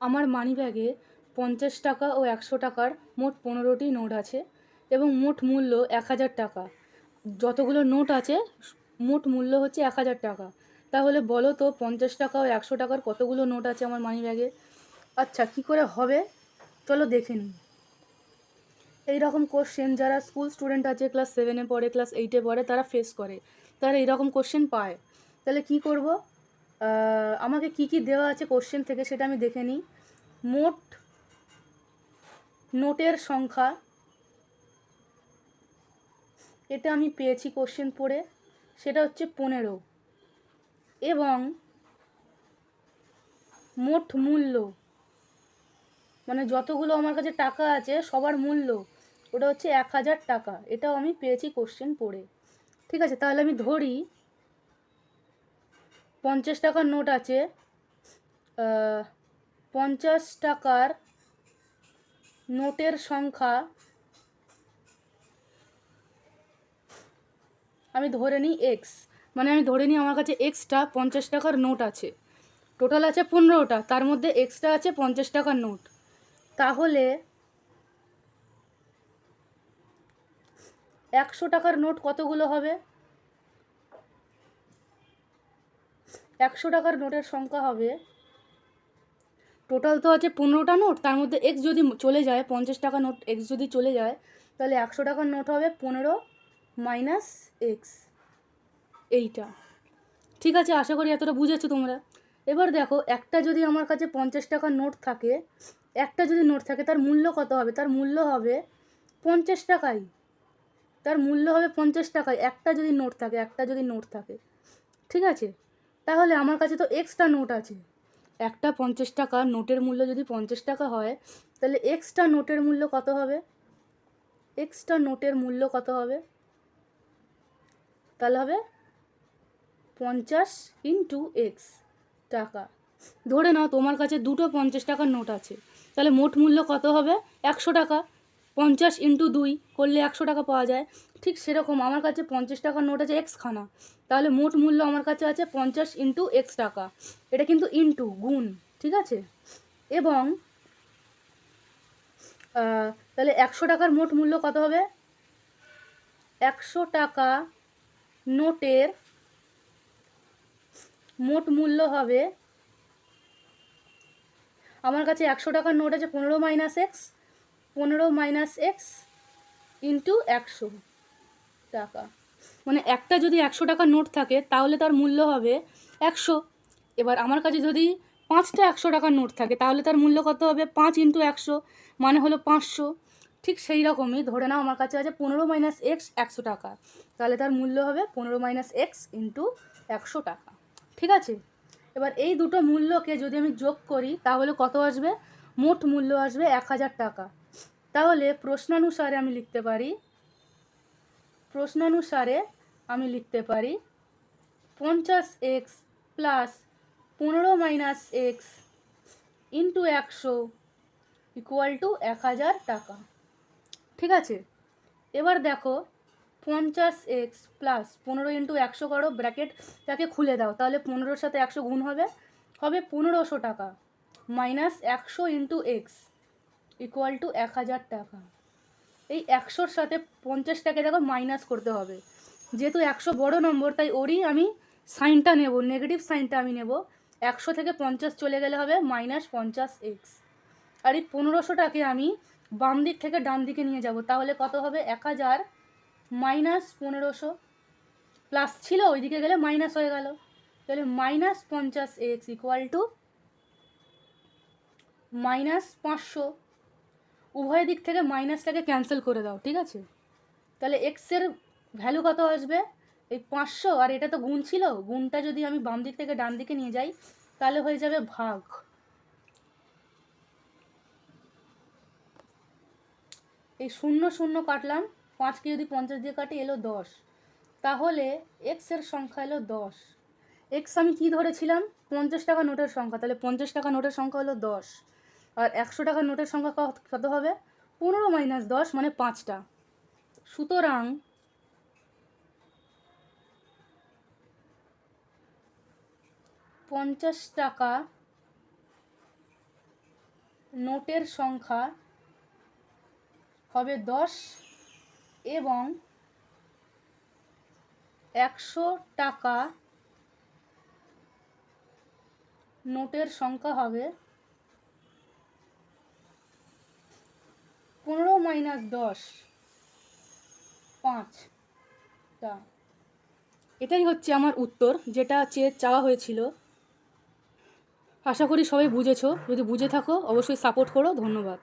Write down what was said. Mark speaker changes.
Speaker 1: আমার মানিব্যাগে পঞ্চাশ টাকা ও একশো টাকার মোট পনেরোটি নোট আছে এবং মোট মূল্য এক হাজার টাকা। যতগুলো নোট আছে, মোট মূল্য হচ্ছে এক হাজার টাকা। তাহলে বলো তো, পঞ্চাশ টাকা ও একশো টাকার কতগুলো নোট আছে আমার মানিব্যাগে আচ্ছা কী করে হবে? চলো দেখে নিই। এই রকম কোশ্চেন যারা স্কুল স্টুডেন্ট আছে ক্লাস সেভেনে পড়ে ক্লাস এইটে পড়ে, তারা ফেস করে। তারা এইরকম কোশ্চেন পায়। তাহলে কি করব? আমাকে কি কি দেওয়া আছে কোশ্চেন থেকে সেটা আমি দেখে নিই। মোট নোটের সংখ্যা, এটা আমি পেয়েছি কোশ্চেন পড়ে, সেটা হচ্ছে পনেরো। এবং মোট মূল্য মানে যতগুলো আমার কাছে টাকা আছে, সবার মূল্য, ওটা হচ্ছে এক হাজার টাকা। এটাও আমি পেয়েছি কোশ্চেন পড়ে। ঠিক আছে, তাহলে আমি ধরি পঞ্চাশ টাকার নোট আছে। পঞ্চাশ টাকার নোটের সংখ্যা আমি ধরে নিই এক্স মানে আমি ধরে নিই আমার কাছে এক্সটা পঞ্চাশ টাকার নোট আছে। টোটাল আছে পনেরোটা, তার মধ্যে এক্সট্রা আছে পঞ্চাশ টাকার নোট। তাহলে একশো টাকার নোট কতগুলো হবে? একশো টাকার নোটের সংখ্যা হবে। টোটাল তো আছে পনেরোটা নোট, তার মধ্যে এক্স যদি চলে যায়, পঞ্চাশ টাকা নোট এক্স যদি চলে যায়, তাহলে একশো টাকার নোট হবে পনেরো মাইনাস এক্স এইটা। ঠিক আছে, আশা করি এতটা বুঝেছ তোমরা। এবার দেখো, একটা যদি আমার কাছে পঞ্চাশ টাকার নোট থাকে, একটা যদি নোট থাকে, তার মূল্য কত হবে? তার মূল্য হবে পঞ্চাশ টাকাই। তার মূল্য হবে পঞ্চাশ টাকায় একটা যদি নোট থাকে, একটা যদি নোট থাকে। ঠিক আছে? তাহলে আমার কাছে তো এক্সট্রা নোট আছে। একটা পঞ্চাশ টাকা নোটের মূল্য যদি পঞ্চাশ টাকা হয়, তাহলে এক্সট্রা নোটের মূল্য কত হবে? এক্সট্রা নোটের মূল্য কত হবে? তাহলে হবে পঞ্চাশ ইন্টু এক্স টাকা। ধরে নাও তোমার কাছে দুটো পঞ্চাশ টাকার নোট আছে। তাহলে মোট মূল্য কত হবে? একশো টাকা। পঞ্চাশ ইন্টু দুই করলে একশো টাকা পাওয়া যায়। ঠিক সেরকম আমার কাছে পঞ্চাশ টাকার নোট আছে এক্স খানা। তাহলে মোট মূল্য আমার কাছে আছে পঞ্চাশ ইন্টু এক্স টাকা। এটা কিন্তু ইন্টু গুণ, ঠিক আছে? এবং তাহলে একশো টাকার মোট মূল্য কত হবে? একশো টাকা নোটের মোট মূল্য হবে, আমার কাছে একশো টাকার নোট আছে, পনেরো মাইনাস এক্স পনেরো মাইনাস এক্স ইন্টু একশো টাকা। মানে একটা যদি একশো টাকার নোট থাকে, তাহলে তার মূল্য হবে একশো। এবার আমার কাছে যদি পাঁচটা একশো টাকার নোট থাকে, তাহলে তার মূল্য কত হবে? পাঁচ ইন্টু একশো মানে হলো পাঁচশো। ঠিক সেই রকমই ধরে নাও, আমার কাছে আছে পনেরো মাইনাস এক্স একশো টাকা। তাহলে তার মূল্য হবে পনেরো মাইনাস এক্স ইন্টু একশো টাকা। ঠিক আছে? এবার এই দুটো মূল্যকে যদি আমি যোগ করি, তাহলে কত আসবে? মোট মূল্য আসবে এক হাজার টাকা। তাহলে প্রশ্নানুসারে আমি লিখতে পারি। প্রশ্নানুসারে আমি লিখতে পারি পঞ্চাশ এক্স প্লাস পনেরো মাইনাস এক্স ইন্টু একশো ইকুয়াল টু এক হাজার টাকা। ঠিক আছে? এবার দেখো পঞ্চাশ এক্স প্লাস পনেরো ইন্টু একশো করো ব্র্যাকেট তাকে খুলে দাও, তাহলে পনেরোর সাথে একশো গুণ হবে। হবে পনেরোশো টাকা মাইনাস একশো ইন্টু এক্স ইকুয়াল টু এক হাজার টাকা। এই একশোর সাথে পঞ্চাশটাকে দেখো মাইনাস করতে হবে। যেহেতু একশো বড় নম্বর তাই ওরই আমি সাইনটা নেব নেগেটিভ সাইনটা আমি নেব। একশো থেকে পঞ্চাশ চলে গেলে হবে মাইনাস পঞ্চাশ এক্স আর এই পনেরোশোটাকে আমি বাম দিক থেকে ডান দিকে নিয়ে যাব, তাহলে কত হবে? এক হাজার মাইনাস পনেরোশো। প্লাস ছিল, ওইদিকে গেলে মাইনাস হয়ে গেল। তাহলে মাইনাস পঞ্চাশ এক্স ইকুয়াল টু মাইনাস পাঁচশো। উভয় দিক থেকে মাইনাসটাকে ক্যান্সেল করে দাও, ঠিক আছে? তাহলে এক্সের ভ্যালু কত আসবে? এই পাঁচশো, আর এটা তো গুণ ছিল, গুণটা যদি আমি বাম দিক থেকে ডান দিকে নিয়ে যাই, তাহলে হয়ে যাবে ভাগ। এই শূন্য শূন্য কাটলাম, পাঁচকে যদি পঞ্চাশ দিয়ে কাটি, এলো দশ। তাহলে এক্সের সংখ্যা এলো দশ। এক্স আমি কী ধরেছিলাম? পঞ্চাশ টাকা নোটের সংখ্যা, তাহলে পঞ্চাশ টাকা নোটের সংখ্যা হলো দশ। আর একশো টাকার নোটের সংখ্যা কত- হবে? পনেরো মাইনাস দশ মানে পাঁচটা। সুতরাং পঞ্চাশ টাকা নোটের সংখ্যা হবে দশ এবং একশো টাকা নোটের সংখ্যা হবে পনেরো মাইনাস দশ পাঁচটা এটাই হচ্ছে আমার উত্তর, যেটা চেয়ে চাওয়া হয়েছিল। আশা করি সবাই বুঝেছ। যদি বুঝে থাকো, অবশ্যই সাপোর্ট করো। ধন্যবাদ।